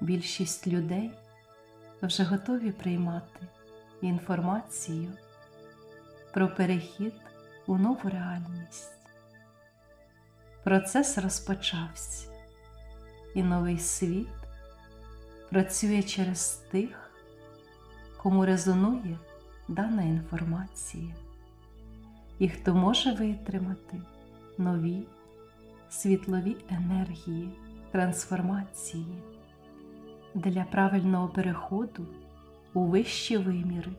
більшість людей вже готові приймати інформацію про перехід у нову реальність. Процес розпочався, і новий світ працює через тих, кому резонує дана інформація, і хто може витримати нові світлові енергії трансформації для правильного переходу у вищі виміри.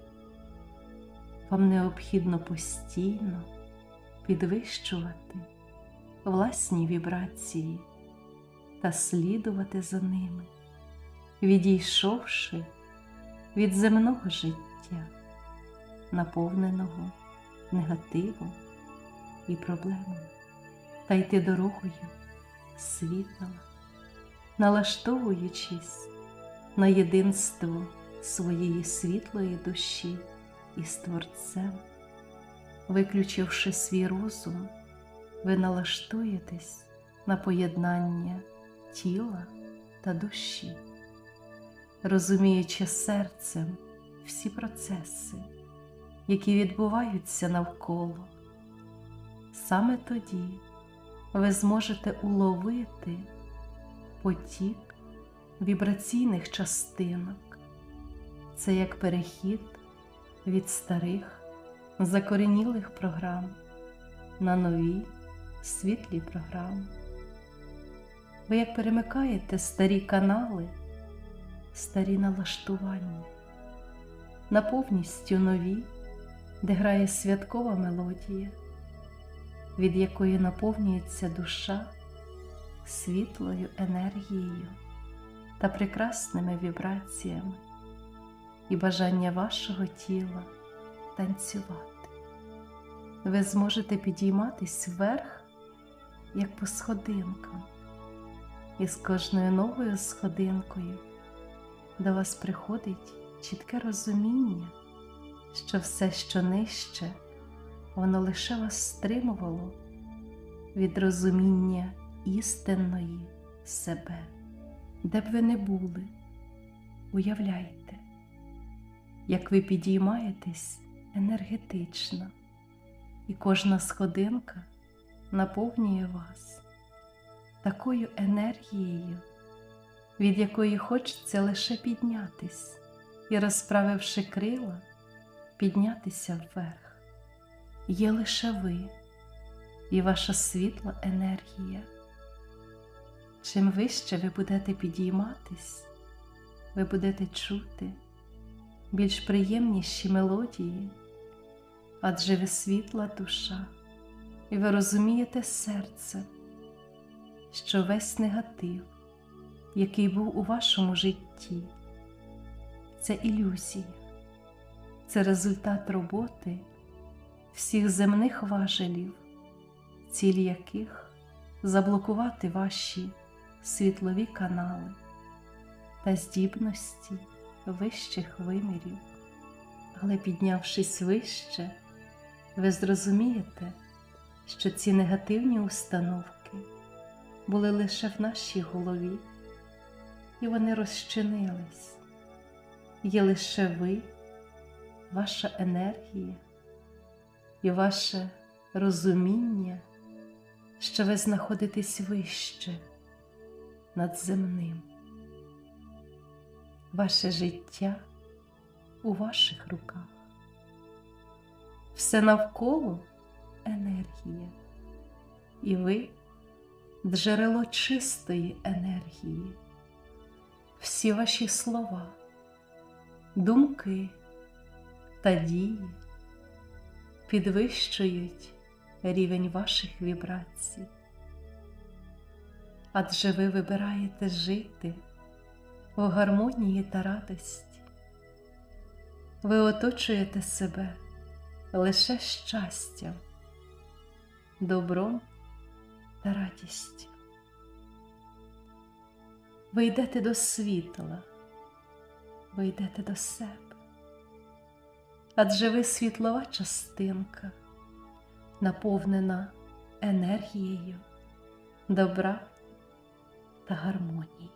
Вам необхідно постійно підвищувати власні вібрації та слідувати за ними, відійшовши від земного життя, наповненого негативом і проблемами, та йти дорогою світла, налаштовуючись на єдинство своєї світлої душі із Творцем, виключивши свій розум, ви налаштуєтесь на поєднання тіла та душі, розуміючи серцем всі процеси, які відбуваються навколо. Саме тоді ви зможете уловити потік вібраційних частинок. Це як перехід від старих закоренілих програм на нові світлі програми. Ви як перемикаєте старі канали, старі налаштування на повністю нові, де грає святкова мелодія, від якої наповнюється душа світлою енергією та прекрасними вібраціями і бажання вашого тіла танцювати. Ви зможете підійматись вверх, як по сходинкам, і з кожною новою сходинкою до вас приходить чітке розуміння, що все, що нижче, воно лише вас стримувало від розуміння істинної себе, де б ви не були, уявляйте, як ви підіймаєтесь енергетично, і кожна сходинка наповнює вас такою енергією, від якої хочеться лише піднятись і, розправивши крила, піднятися вверх. Є лише ви і ваша світла енергія. Чим вище ви будете підійматись, ви будете чути більш приємніші мелодії, адже ви світла душа, і ви розумієте серце, що весь негатив, який був у вашому житті, це ілюзія, це результат роботи всіх земних важелів, ціль яких заблокувати ваші світлові канали та здібності вищих вимірів. Але піднявшись вище, ви зрозумієте, що ці негативні установки були лише в нашій голові, і вони розчинились. Є лише ви, ваша енергія і ваше розуміння, що ви знаходитесь вище над земним. Ваше життя у ваших руках. Все навколо енергія, і ви джерело чистої енергії. Всі ваші слова, думки та дії підвищують рівень ваших вібрацій. Адже ви вибираєте жити у гармонії та радості. Ви оточуєте себе лише щастям, добром та радістю. Ви йдете до світла, ви йдете до себе, адже ви світлова частинка, наповнена енергією добра та гармонії.